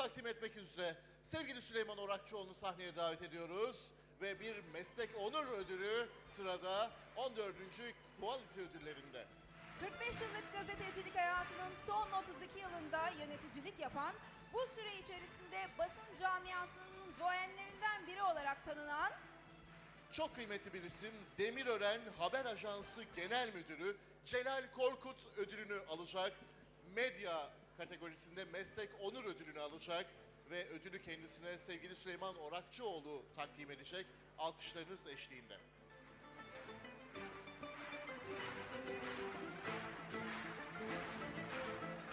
takdim etmek üzere sevgili Süleyman Orakçıoğlu'nu sahneye davet ediyoruz. Ve bir meslek onur ödülü sırada 14. Quality ödüllerinde. 45 yıllık gazetecilik hayatının son 32 yılında yöneticilik yapan, bu süre içerisinde basın camiasının duayenlerinden biri olarak tanınan Çok kıymetli bir isim Demirören Haber Ajansı Genel Müdürü Celal Korkut ödülünü alacak. Medya kategorisinde meslek onur ödülünü alacak ve ödülü kendisine sevgili Süleyman Orakçıoğlu takdim edecek. Alkışlarınız eşliğinde.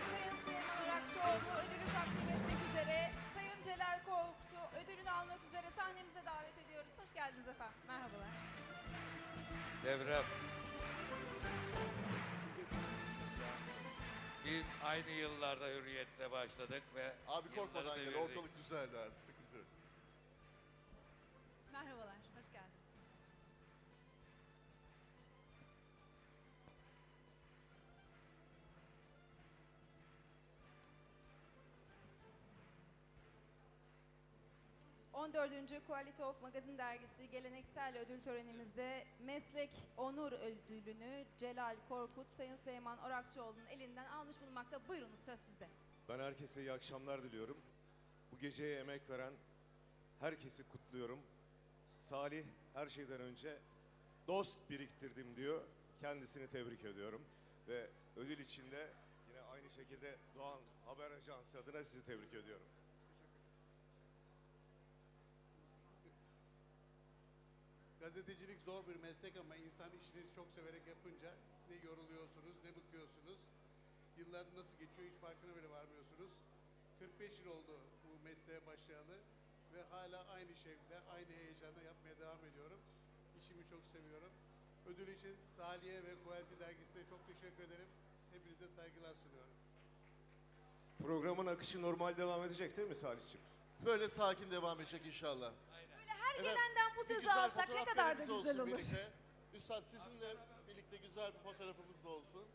Sayın Süleyman Orakçıoğlu ödülü takdim etmek üzere Sayın Celal Korkut'u ödülünü almak üzere sahnemize davet ediyoruz. Hoş geldiniz efendim. Merhabalar. Devrem. Aynı yıllarda hürriyetle başladık ve Abi yılları korkmadan gel devirdik. ortalık güzeldi abi sıkıntı yok. Merhabalar. ...14. Quality of Magazine dergisi geleneksel ödül törenimizde meslek onur ödülünü Celal Korkut, Sayın Süleyman Orakçıoğlu'nun elinden almış bulunmakta. Buyurunuz söz sizde. Ben herkese iyi akşamlar diliyorum. Bu geceye emek veren herkesi kutluyorum. Salih her şeyden önce dost biriktirdim diyor. Kendisini tebrik ediyorum. Ve ödül için de yine aynı şekilde Doğan Haber Ajansı adına sizi tebrik ediyorum. Gazetecilik zor bir meslek ama insan işini çok severek yapınca ne yoruluyorsunuz ne bıkıyorsunuz. Yıllar nasıl geçiyor hiç farkına bile varmıyorsunuz. 45 yıl oldu bu mesleğe başlayalı ve hala aynı şevkle, aynı heyecanla yapmaya devam ediyorum. İşimi çok seviyorum. Ödül için Saliye ve Quality dergisine çok teşekkür ederim. Hepinize saygılar sunuyorum. Programın akışı normal devam edecek değil mi Salih'ciğim? Böyle sakin devam edecek inşallah. Böyle her Efendim, gelenden bu sözü alsak ne kadar da güzel olur. Birlikte. Üstad sizinle birlikte güzel bir fotoğrafımız da olsun.